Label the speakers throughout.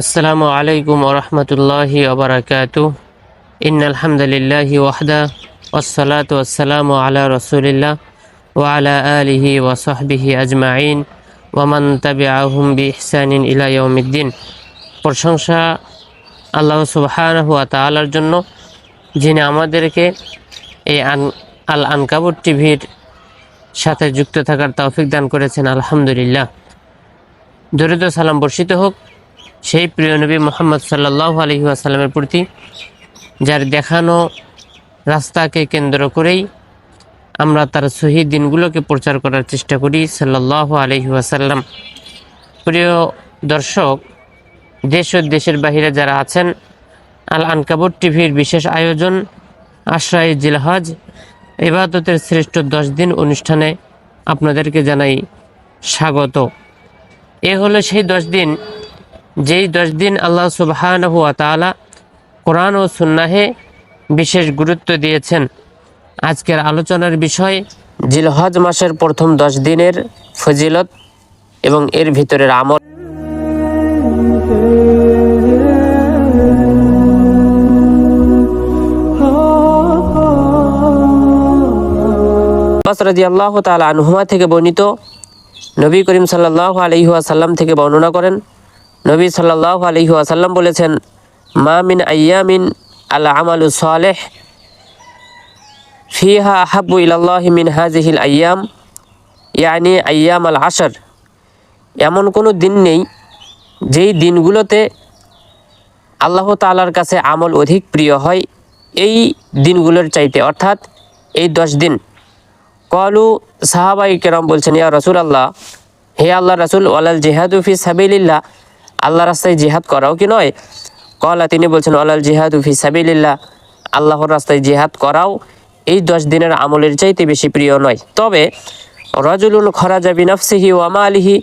Speaker 1: আসসালামু আলাইকুম ওরহমতুল্লাহি ওবরাকাত ইন আলহামদুলিল্লাহি ওয়াহদা ওসলাত ওসালাম আলা রসুলিল্লাহ ওয়ালা আলিহি ওয়াসহবিহি আজমাইন। ওয়ামান তাবি আহম বি ইহসানিন ইলাইউমিদ্দিন প্রশংসা আল্লাহ সুবাহানহু তালার জন্য, যিনি আমাদেরকে এই আন, আল আনকাবর টিভির সাথে যুক্ত থাকার তৌফিক দান করেছেন, আলহামদুলিল্লাহ। দরিদ্র সালাম বর্ষিত হোক। সেই প্রিয় নবী মোহাম্মদ সাল্লাহ আলহি আসাল্লামের প্রতি, যার দেখানো রাস্তাকে কেন্দ্র করেই আমরা তার সহি দিনগুলোকে প্রচার করার চেষ্টা করি সাল্লাহ আলহি আসাল্লাম প্রিয় দর্শক, দেশ ও দেশের বাহিরে যারা আছেন, আল আনকাবুর টিভির বিশেষ আয়োজন আশ্রয় জিলহজ ইবাদতের শ্রেষ্ঠ দশ দিন অনুষ্ঠানে আপনাদেরকে জানাই স্বাগত। এ হলো সেই দশ দিন যেই দশ দিন আল্লাহ সুবহানাহু ওয়া তাআলা কোরআন ও সুন্নাহে বিশেষ গুরুত্ব দিয়েছেন। আজকের আলোচনার বিষয় জিলহজ মাসের প্রথম দশ দিনের ফজিলত এবং এর ভিতরের আমল। আব্বাস রাদিয়াল্লাহু তাআলা আনহুমা থেকে বর্ণিত নবী করিম সাল্লাল্লাহু আলাইহি ওয়াসাল্লাম থেকে বর্ণনা করেন নবী সাল্লাল্লাহু আলাইহি ওয়াসাল্লাম বলেছেন, মা মিন আইয়ামিন আল আমালু সালেহ, ফিহা আহাব্বু ইলাল্লাহি মিন হাজিহিল আইয়াম, ইয়ানি আইয়াম আল আশর। এমন কোনো দিন নেই যেই দিনগুলোতে আল্লাহ তাআলার কাছে আমল অধিক প্রিয় হয় এই দিনগুলোর চাইতে। অর্থাৎ এই দশ দিন। কলু সাহাবাই কেরম বলছেন, ইয়া রসুল আল্লাহ হে আল্লাহ রসুল, ওয়ালাল জেহাদুফি সাবিল্লাহ আল্লাহ রাস্তায় জিহাদ করাও কি নয়? কলা তিনি বলছেন ওয়ালাল জিহাদুফি সাবিল্লাহ আল্লাহর রাস্তায় জিহাদ করাও এই দশ দিনের আমলের চাইতে বেশি প্রিয় নয়। তবে রজুলুন খরাজা বিনাফসিহি ওয়ামা আলিহি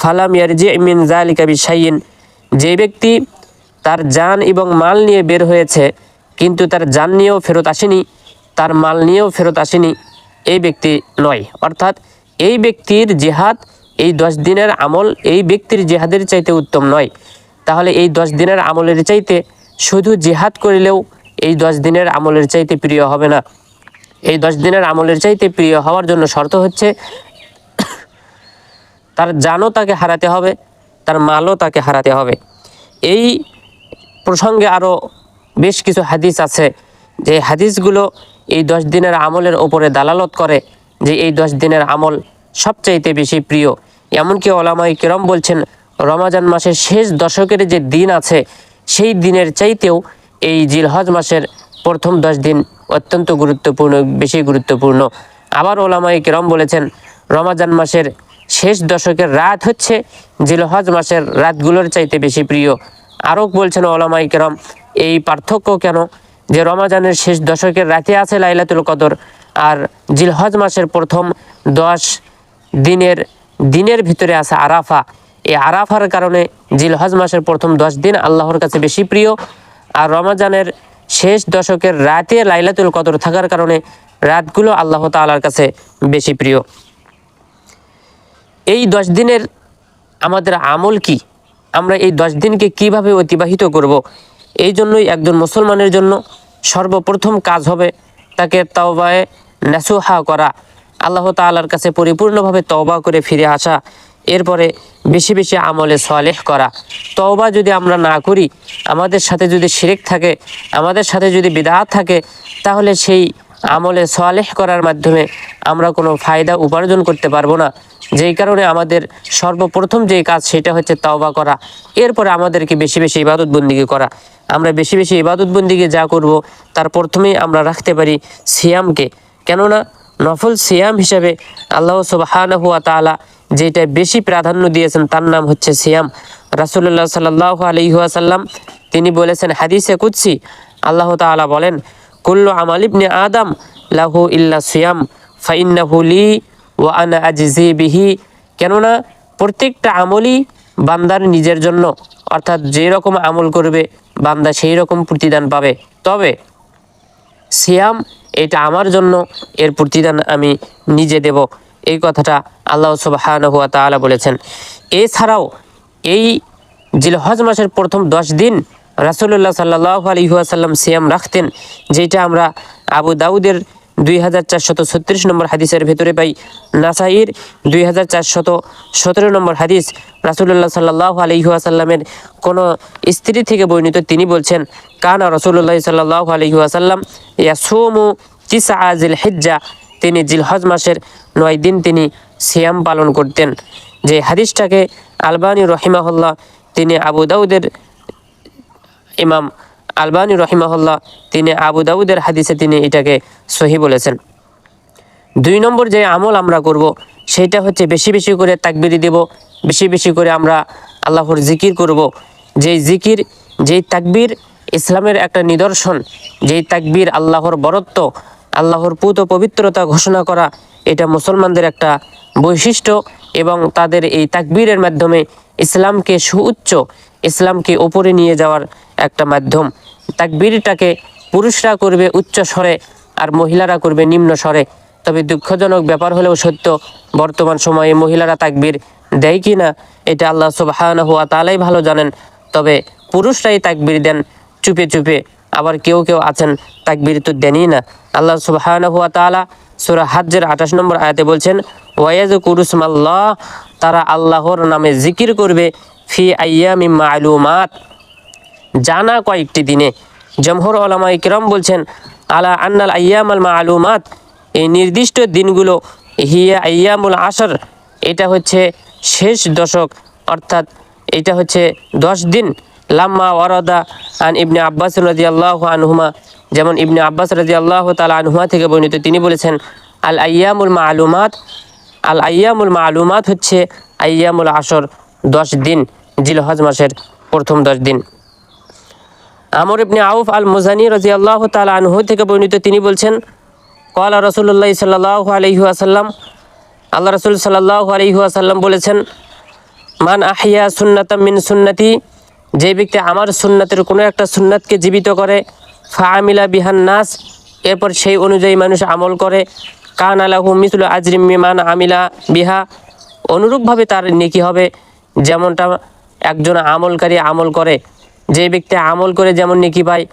Speaker 1: ফালাম ইয়ার ইয়ারজি মিন জালিকা বিশাইন যে ব্যক্তি তার যান এবং মাল নিয়ে বের হয়েছে, কিন্তু তার যান নিয়েও ফেরত আসেনি, তার মাল নিয়েও ফেরত আসেনি, এই ব্যক্তি নয়। অর্থাৎ এই ব্যক্তির জেহাদ এই দশ দিনের আমল এই ব্যক্তির জেহাদের চাইতে উত্তম নয়। তাহলে এই দশ দিনের আমলের চাইতে শুধু জেহাদ করিলেও এই দশ দিনের আমলের চাইতে প্রিয় হবে না। এই দশ দিনের আমলের চাইতে প্রিয় হওয়ার জন্য শর্ত হচ্ছে, তার জানও তাকে হারাতে হবে, তার মালও তাকে হারাতে হবে। এই প্রসঙ্গে আরও বেশ কিছু হাদিস আছে, যে হাদিসগুলো এই দশ দিনের আমলের ওপরে দালালত করে, যে এই দশ দিনের আমল সবচাইতে বেশি প্রিয়। এমনকি ওলামাই কিরম বলছেন, রমাজান মাসের শেষ দশকের যে দিন আছে, সেই দিনের চাইতেও এই জিলহজ মাসের প্রথম দশ দিন অত্যন্ত গুরুত্বপূর্ণ, বেশি গুরুত্বপূর্ণ। আবার ওলামাই কিরম বলেছেন, রমাজান মাসের শেষ দশকের রাত হচ্ছে জিলহজ মাসের রাতগুলোর চাইতে বেশি প্রিয়। আরও বলছেন ওলামাই কেরম, এই পার্থক্য কেন? যে রমাজানের শেষ দশকের রাতে আছে লাইলাতুল কদর, আর জিলহজ মাসের প্রথম দশ দিনের দিনের ভিতরে আছে আরাফা। এই আরাফার কারণে জিলহজ মাসের প্রথম দশ দিন আল্লাহর কাছে বেশি প্রিয়। আর রমাজানের শেষ দশকের রাতে লাইলাতুল কদর থাকার কারণে রাতগুলো আল্লাহ তাআলার কাছে বেশি প্রিয়। এই দশ দিনের আমাদের আমল কি? আমরা এই দশ দিনকে কীভাবে অতিবাহিত করব। এই জন্যই একজন মুসলমানের জন্য সর্বপ্রথম কাজ হবে তাকে তওবায় নেসুহা করা। আল্লাহ তাআলার কাছে পরিপূর্ণভাবে তওবা করে ফিরে আসা, এরপরে বেশি বেশি আমলে সলেহ করা। তওবা যদি আমরা না করি, আমাদের সাথে যদি শিরেক থাকে, আমাদের সাথে যদি বিদাত থাকে, তাহলে সেই আমলে সলেহ করার মাধ্যমে আমরা কোনো ফায়দা উপার্জন করতে পারব না। যেই কারণে আমাদের সর্বপ্রথম যেই কাজ সেটা হচ্ছে তাওবা করা। এরপরে আমাদেরকে বেশি বেশি ইবাদত বন্দিগি করা। আমরা বেশি বেশি ইবাদত বন্দিগি যা করব, তার প্রথমেই আমরা রাখতে পারি সিয়ামকে। কেননা নফল সিয়াম হিসাবে আল্লাহ সুবাহানহু হুয়া তাআলা যেটা বেশি প্রাধান্য দিয়েছেন তার নাম হচ্ছে সিয়াম। রাসুল্লাহ সাল্লাহ আলহিহাসাল্লাম তিনি বলেছেন হাদিসে কুৎসি আল্লাহ তাআলা বলেন, কুল্লু আমাল ইবনে আদম লাহু ইল্লা সিয়াম, ফাইন্নাহু লি ওয়া আনা আজিজি বিহি। কেননা প্রত্যেকটা আমলই বান্দার নিজের জন্য, অর্থাৎ যেই রকম আমল করবে, বান্দা সেই রকম প্রতিদান পাবে। তবে সিয়াম এটা আমার জন্য, এর প্রতিদান আমি নিজে দেব। এই কথাটা আল্লাহ সুবাহানহুয়া তালা বলেছেন। এছাড়াও এই জিলহজ মাসের প্রথম দশ দিন রাসুল্লাহ সাল্লাহ আলহিহাসাল্লাম সিয়াম রাখতেন, যেটা আমরা আবু দাউদের দুই হাজার চারশত ছত্রিশ নম্বর হাদিসের ভেতরে পাই, নাসাইর দুই হাজার চারশত সতেরো নম্বর হাদিস রাসুল্লাহ সাল্লাহ আলহিহাসাল্লামের কোনো স্ত্রী থেকে বর্ণিত তিনি বলছেন, কানা রসুল্লাহ সাল্লাহ আলহিহাসাল্লাম ইয়াসুমু তিসা আজিল হিজ্জা তিনি জিলহজ মাসের নয় দিন তিনি সিয়াম পালন করতেন। যে হাদিসটাকে আলবানী রহিমাহুল্লাহ, তিনি আবু দাউদের ইমাম আলবানী রহিমাহুল্লাহ তিনি আবু দাউদের হাদিসে তিনি এটাকে সহি বলেছেন। দুই নম্বর যে আমল আমরা করব, সেটা হচ্ছে বেশি বেশি করে তাকবিরি দেব, বেশি বেশি করে আমরা আল্লাহর জিকির করব। যেই জিকির, যেই তাকবির ইসলামের একটা নিদর্শন, যেই তাকবির আল্লাহর বরত্ব, আল্লাহর পুত পবিত্রতা ঘোষণা করা, এটা মুসলমানদের একটা বৈশিষ্ট্য এবং তাদের এই তাকবীরের মাধ্যমে ইসলামকে সুউচ্চ, ইসলামকে ওপরে নিয়ে যাওয়ার একটা মাধ্যম। তাকবীরটাকে পুরুষরা করবে উচ্চ স্বরে আর মহিলারা করবে নিম্ন স্বরে। তবে দুঃখজনক ব্যাপার হলেও সত্য, বর্তমান সময়ে মহিলারা তাকবীর দেয় কি না, এটা আল্লাহ সুবাহান হুয়া তালাই ভালো জানেন। তবে পুরুষরাই তাকবীর দেন, চুপে চুপে আবার কেউ কেউ আছেন, তাকবীর তো দেনই না। আল্লাহ সুবাহান হুয়া তালা সুরা হাজ্জের আঠাশ নম্বর আয়াতে বলছেন ওয়াজ কুরুসমাল্লাহ তারা আল্লাহর নামে জিকির করবে, ফি আয়ামি মালুমাত। জানা কয়েকটি দিনে। জমহর ওলামা ইকরাম বলছেন, আলা আন্নাল আয়াম আল মালুমাত এই নির্দিষ্ট দিনগুলো হিয়া আয়ামুল আসর, এটা হচ্ছে শেষ দশক, অর্থাৎ এটা হচ্ছে দশ দিন। লাম্মা ওয়ারাদা আন ইবনে আব্বাস রাজি আল্লাহ আনহুমা, যেমন ইবনে আব্বাস রাজি আল্লাহ তালা আনহুমা থেকে বর্ণিত, তিনি বলেছেন, আল আয়ামুল মালুমাত আল আয়ামুল মালুমাত হচ্ছে আয়ামুল আসর, দশ দিন, জিলহজ মাসের প্রথম দশ দিন। আমর ইবনে আউফ আল মুজানি রাজি আল্লাহ তালা আনহু থেকে বর্ণিত তিনি বলছেন কলা রসুল্লাহ সাল্লাহ আলহি আসাল্লাম আল্লাহ রসুল সাল্লাহ আলহি আসাল্লাম বলেছেন, মান আহিয়া সুন্নাতাম মিন সুন্নতি, যে ব্যক্তি আমার সুন্নাতের কোনো একটা সুন্নাতকে জীবিত করে ফামিলা বিহান নাস, এরপর সেই অনুযায়ী মানুষ আমল করে, কান আলাহু মিসুল আজরিম মিমান আমিলা বিহা। অনুরূপভাবে তার নেকি হবে, যেমনটা একজন আমলকারী আমল করে। যে ব্যক্তি আমল করে যেমন নেকি পায়,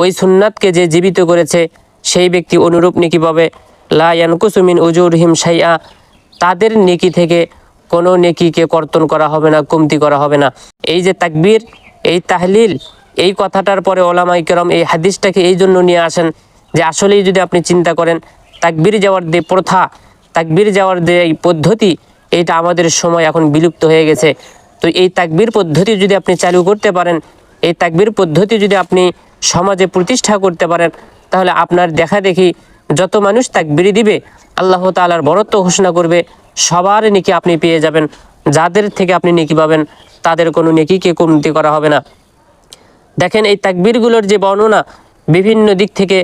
Speaker 1: ওই সুন্নাতকে যে জীবিত করেছে, সেই ব্যক্তি অনুরূপ নেকি পাবে। লা ইয়ানকুসুমিন উজুর হিম সাইয়া তাদের নেকি থেকে কোনো নেকিকে কর্তন করা হবে না, কমতি করা হবে না। এই যে তাকবীর, এই তাহলিল, এই কথাটার পরে ওলামা ইকরম এই হাদিসটাকে এই জন্য নিয়ে আসেন যে আসলেই যদি আপনি চিন্তা করেন, তাকবীর যাওয়ার যে প্রথা, তাকবীর যাওয়ার যে পদ্ধতি এটা আমাদের সময় এখন বিলুপ্ত হয়ে গেছে। তো এই তাকবীর পদ্ধতি যদি আপনি চালু করতে পারেন এই তাকবীর পদ্ধতি যদি আপনি সমাজে প্রতিষ্ঠা করতে পারেন, তাহলে আপনার দেখা দেখি যত মানুষ তাকবিরি দিবে, আল্লাহ তালার বরত্ব ঘোষণা করবে, সবার নেকি আপনি পেয়ে যাবেন। যাদের থেকে আপনি নেকি পাবেন, তাদের কোনো নেকিকে কমতি করা হবে না। দেখেন এই তাকবীরগুলোর যে বর্ণনা, বিভিন্ন দিক থেকে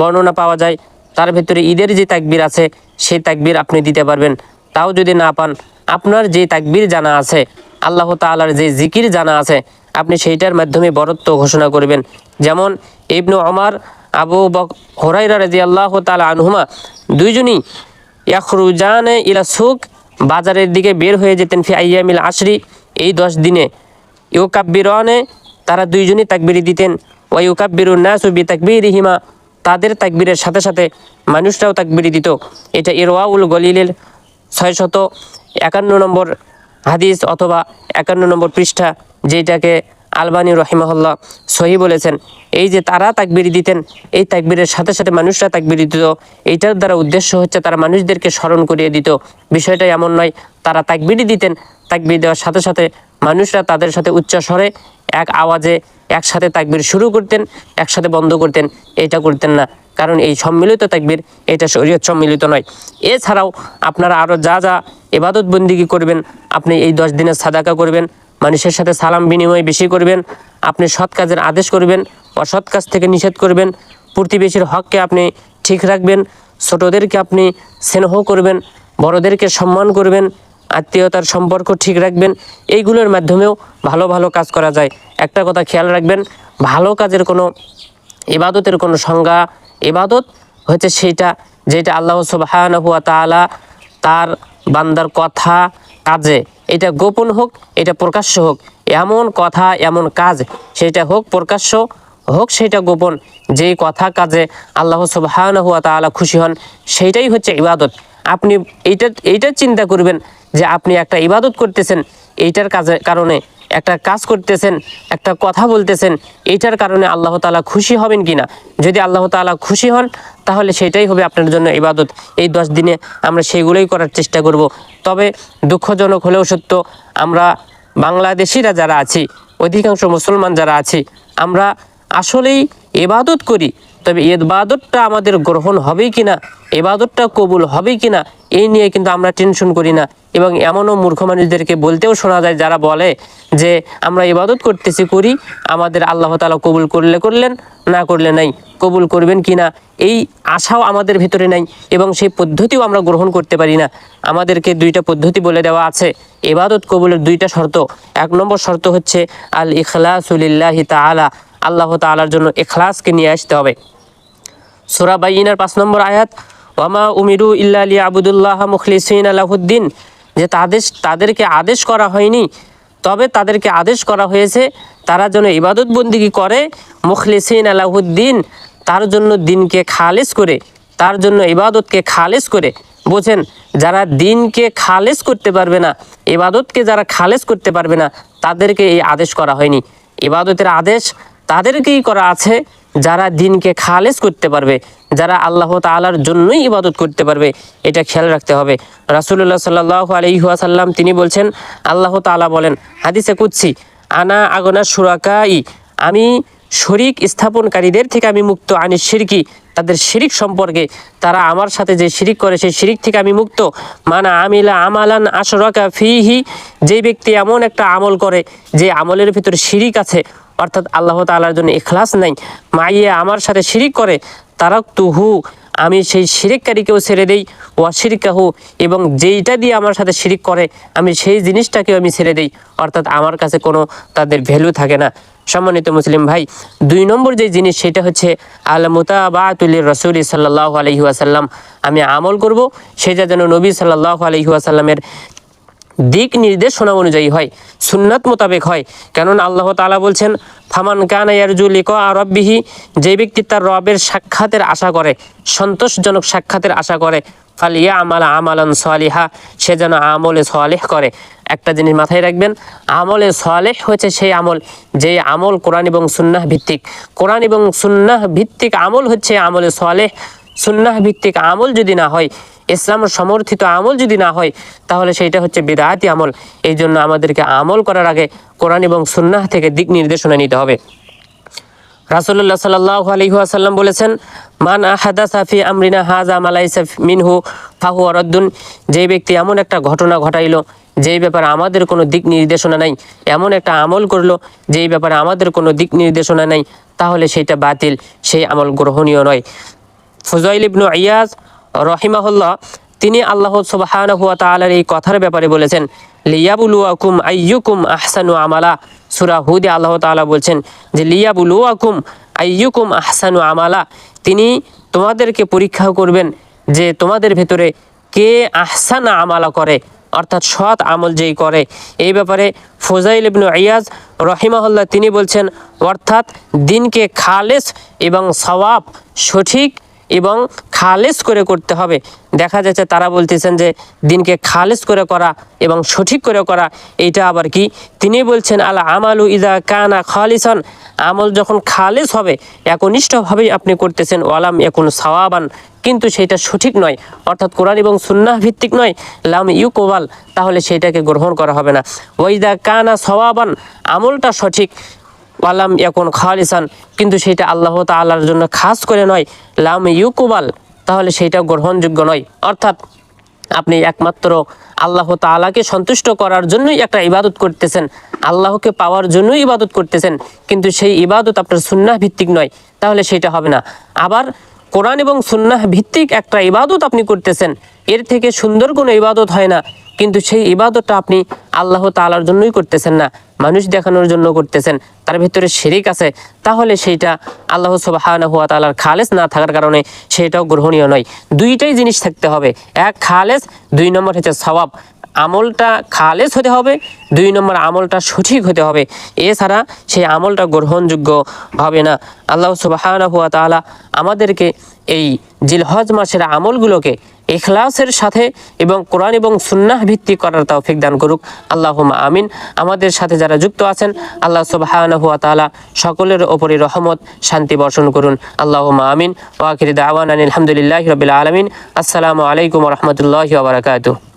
Speaker 1: বর্ণনা পাওয়া যায়, তার ভেতরে ঈদের যে তাকবির আছে, সেই তাকবির আপনি দিতে পারবেন। তাও যদি না পান, আপনার যে তাকবির জানা আছে, আল্লাহ তাআলার যে জিকির জানা আছে আপনি সেইটার মাধ্যমে বরত্ব ঘোষণা করবেন। যেমন ইবনু ওমর, আবু বক হরাইরা রাজি আল্লাহ তালা আনহুমা দুইজনই ইয়াখরুজানে ইলা বাজারের দিকে বের হয়ে যেতেন ফি আইয়ামিল আশরি, এই দশ দিনে। ইউকাব্বিরনে তারা দুইজনই তাকবিরি দিতেন। ওয়া ইউকাব্বিরু নাসু বি তাকবিরিহিমা তাদের তাকবীরের সাথে সাথে মানুষরাও তাকবিরি দিত। এটা ইরওয়াউল গলিলের ছয়শত একান্ন নম্বর হাদিস অথবা একান্ন নম্বর পৃষ্ঠা যেটাকে আলবানী রহিমাহুল্লাহ সহি বলেছেন, এই যে তারা তাকবিরি দিতেন, এই তাকবিরের সাথে সাথে মানুষরা তাকবিরি দিত, এইটার দ্বারা উদ্দেশ্য হচ্ছে তারা মানুষদেরকে স্মরণ করিয়ে দিত। বিষয়টা এমন নয়, তারা তাকবিরি দিতেন, তাকবির দেওয়ার সাথে সাথে মানুষরা তাদের সাথে উচ্চ স্বরে এক আওয়াজে একসাথে তাকবির শুরু করতেন, একসাথে বন্ধ করতেন, এটা করতেন না। কারণ এই সম্মিলিত তাকবির এটা শরীয়ত সম্মিলিত নয়। এছাড়াও আপনারা আরও যা যা এবাদত বন্দিগি করবেন, আপনি এই দশ দিনের সাদাকা করবেন, মানুষের সাথে সালাম বিনিময় বেশি করবেন, আপনি সৎ কাজের আদেশ করবেন, অসৎ কাজ থেকে নিষেধ করবেন, প্রতিবেশীর হককে আপনি ঠিক রাখবেন, ছোটদেরকে আপনি স্নেহ করবেন, বড়দেরকে সম্মান করবেন, আত্মীয়তার সম্পর্ক ঠিক রাখবেন, এইগুলোর মাধ্যমেও ভালো ভালো কাজ করা যায়। একটা কথা খেয়াল রাখবেন, ভালো কাজের কোনো, ইবাদতের কোনো সংজ্ঞা ইবাদত হচ্ছে সেইটা যেটা আল্লাহ সুবহানাহু ওয়া তাআলা তার বান্দার কথা, কাজে। এটা গোপন হোক, এটা প্রকাশ্য হোক। এমন কথা, এমন কাজ সেটা হোক, প্রকাশ্য হোক, সেটা গোপন। যেই কথা, কাজে আল্লাহ সুবহানাহু ওয়া তাআলা খুশি হন সেইটাই হচ্ছে ইবাদত। আপনি এইটা এইটা চিন্তা করবেন যে আপনি একটা ইবাদত করতেছেন, এইটার কাজে, কারণে একটা কাজ করতেছেন, একটা কথা বলতেছেন এইটার কারণে আল্লাহ তালা খুশি হবেন কি না যদি আল্লাহ তাআলা খুশি হন, তাহলে সেটাই হবে আপনার জন্য ইবাদত। এই দশ দিনে আমরা সেগুলোই করার চেষ্টা করব। তবে দুঃখজনক হলেও সত্য, আমরা বাংলাদেশিরা যারা আছি, অধিকাংশ মুসলমান যারা আছি, আমরা আসলেই এবাদত করি। তবে এবাদতটা আমাদের গ্রহণ হবে কি না এবাদতটা কবুল হবে কি না এই নিয়ে কিন্তু আমরা টেনশন করি না। এবং এমনও মূর্খ মানুষদেরকে বলতেও শোনা যায়, যারা বলে যে, আমরা ইবাদত করতেছি, করি। আমাদের আল্লাহ তালা কবুল করলে করলেন, না করলে নাই। কবুল করবেন কি না? এই আশাও আমাদের ভিতরে নাই এবং সেই পদ্ধতিও আমরা গ্রহণ করতে পারি না। আমাদেরকে দুইটা পদ্ধতি বলে দেওয়া আছে। এবাদত কবুলের দুইটা শর্ত। এক নম্বর শর্ত হচ্ছে, আল ইখলাসুলিল্লাহি তাআলা। আল্লাহ তাআলার জন্য এখলাসকে নিয়ে আসতে হবে। সুরা বাইনার পাঁচ নম্বর আয়াত ওয়ামা উমিরু ইল্লা আলী আবুদুল্লাহ মুখলিসিন আলাহুদ্দিন যে তাদের তাদেরকে আদেশ করা হয়নি, তবে তাদেরকে আদেশ করা হয়েছে, তারা যেন ইবাদত বন্দিগি করে, মুখলিসিন আলাহুদ্দিন তার জন্য দিনকে খালেস করে, তার জন্য ইবাদতকে খালেস করে। বোঝেন, যারা দিনকে খালেস করতে পারবে না, ইবাদতকে যারা খালেস করতে পারবে না, তাদেরকে এই আদেশ করা হয়নি। ইবাদতের আদেশ তাদেরকেই করা আছে। যারা দিনকে খালেস করতে পারবে, যারা আল্লাহ তাআলার জন্যই ইবাদত করতে পারবে, এটা খেয়াল রাখতে হবে। রাসূলুল্লাহ সাল্লাল্লাহু আলাইহি ওয়াসাল্লাম তিনি বলছেন, আল্লাহ তাআলা বলেন, হাদিসে কুদসি, আনা আগনা সুরাকাই আমি শরিক স্থাপনকারীদের থেকে আমি মুক্ত, আনি শিরকি তাদের শিরিক সম্পর্কে, তারা আমার সাথে যে শিরিক করে, সেই শিরিক থেকে আমি মুক্ত। মানা আমিলা আমালান আশরাকা ফিহি যে ব্যক্তি এমন একটা আমল করে, যে আমলের ভিতরে শিরিক আছে অর্থাৎ আল্লাহ তাআলার জন্য ইখলাস নাই। মাইয়া আমার সাথে শিরিক করে তারাক তুহু আমি সেই শিরিককারীকেও ছেড়ে দেই, ওয়াশিরিকাহু, এবং যেইটা দিয়ে আমার সাথে শিরিক করে, আমি সেই জিনিসটাকেও আমি ছেড়ে দেই। অর্থাৎ আমার কাছে কোনো তাদের ভ্যালু থাকে না। সম্মানিত মুসলিম ভাই, দুই নম্বর যে জিনিস, সেটা হচ্ছে আল মুতাবাতুলির রসুল সাল্লাহ আলহি আসাল্লাম আমি আমল করব, সেটা যেন নবী সাল্লাহ আলহি আসাল্লামের দিক নির্দেশনা অনুযায়ী হয়, সুন্নাত মোতাবেক হয়। কেননা আল্লাহ তালা বলছেন, ফামান কানা ইয়ারজু লিকা রব্বিহি যে ব্যক্তি তার রবের সাক্ষাতের আশা করে, সন্তোষজনক সাক্ষাতের আশা করে ফালিয়া আমালা আমালান সালিহা সে যেন আমলে সালেহ করে। একটা জিনিস মাথায় রাখবেন, আমলে সালেহ হচ্ছে সেই আমল, যে আমল কোরআন এবং সুন্নাহ ভিত্তিক। কোরআন এবং সুন্নাহ ভিত্তিক আমল হচ্ছে আমলে সালেহ। সুন্নাহ ভিত্তিক আমল যদি না হয় ইসলাম সমর্থিত আমল যদি না হয়, তাহলে সেইটা হচ্ছে বিদায়াতি আমল। এই জন্য আমাদেরকে আমল করার আগে কোরআন এবং সুন্নাহ থেকে দিক নির্দেশনা নিতে হবে। রাসুল্লাহ সাল্লাহ আলহিহাসাল্লাম বলেছেন, মান আহাদা সাফি আমরিনা হাজা মালাইসা মিনহু ফাহু অরদ্দুন যেই ব্যক্তি এমন একটা ঘটনা ঘটাইলো, যেই ব্যাপারে আমাদের কোনো দিক নির্দেশনা নাই, এমন একটা আমল করল, যেই ব্যাপারে আমাদের কোনো দিক নির্দেশনা নাই, তাহলে সেইটা বাতিল, সেই আমল গ্রহণীয় নয়। ফুজাইল ইবনু ইয়াজ রহিমাহুল্লাহ, তিনি আল্লাহ সুবহান হুয়া তালার এই কথার ব্যাপারে বলেছেন, লিয়াবুলুয়াকুম আইয়ুকুম আহসানু আমালা। সুরা হুদে আল্লাহ তাআলা বলছেন যে, লিয়াবুলুয়াকুম আইয়ুকুম আহসানু আমালা। তিনি তোমাদেরকে পরীক্ষা করবেন যে তোমাদের ভেতরে কে আহসানা আমালা করে, অর্থাৎ সৎ আমল যেই করে। এই ব্যাপারে ফোজাইল ইবনু ইয়াজ রহিমাহুল্লাহ তিনি বলছেন, অর্থাৎ দিনকে খালেস এবং সওয়াব সঠিক এবং খালেস করে করতে হবে। দেখা যাচ্ছে তারা বলতেছেন যে, দিনকে খালেস করে করা এবং সঠিক করে করা, এইটা আবার কি? তিনি বলছেন, আলা আমালু ইদা কানা খালিসন। আমল যখন খালেস হবে, একনিষ্ঠভাবেই আপনি করতেছেন, ওয়ালাম এখন সাওয়াবান। কিন্তু সেটা সঠিক নয়। অর্থাৎ কোরআন এবং সুন্নাহ ভিত্তিক নয়। লাম ইউকোবাল, তাহলে সেটাকে গ্রহণ করা হবে না। ওইদা কানা সওয়াবান, আমলটা সঠিক। ওয়ালাম এখন খালিসান, কিন্তু সেটা আল্লাহ তাআলার জন্য খাস করে নয়, লাম ইউকুবাল, তাহলে সেটা গ্রহণযোগ্য নয়। অর্থাৎ আপনি একমাত্র আল্লাহ তাআলাকে সন্তুষ্ট করার জন্যই একটা ইবাদত করতেছেন, আল্লাহকে পাওয়ার জন্যই ইবাদত করতেছেন, কিন্তু সেই ইবাদত আপনার সুন্নাহ ভিত্তিক নয়, তাহলে সেটা হবে না। আবার কোরআন এবং সুন্নাহ ভিত্তিক একটা ইবাদত আপনি করতেছেন, এর থেকে সুন্দর কোনো ইবাদত হয় না কিন্তু সেই ইবাদতটা আপনি আল্লাহ তাআলার জন্যই করতেছেন না, মানুষ দেখানোর জন্য করতেছেন, তার ভিতরে শিরিক আছে, তাহলে সেইটা আল্লাহ সুবহানাহু হুয়া তালার খালেস না থাকার কারণে সেটাও গ্রহণীয় নয়। দুইটাই জিনিস থাকতে হবে, এক খালেস, দুই নম্বর হচ্ছে সওয়াব। আমলটা খালেস হতে হবে, দুই নম্বর আমলটা সঠিক হতে হবে। এছাড়া সেই আমলটা গ্রহণযোগ্য হবে না। আল্লাহ সুবাহানা হুয়া তাআলা আমাদেরকে এই জিলহজ মাসের আমলগুলোকে ইখলাসের সাথে এবং কোরআন এবং সুন্নাহ ভিত্তি করার তৌফিক দান করুক। আল্লাহুম্মা আমিন। আমাদের সাথে যারা যুক্ত আছেন, আল্লাহ সুবহানাহু ওয়া তাআলা সকলের ওপরই রহমত, শান্তি বর্ষণ করুন। আল্লাহুম্মা আমিন। ওয়া আখিরি দাওয়ানা আলহামদুলিল্লাহি রাব্বিল আলামিন। আসসালামু আলাইকুম রাহমাতুল্লাহি ওয়া বারাকাতুহু।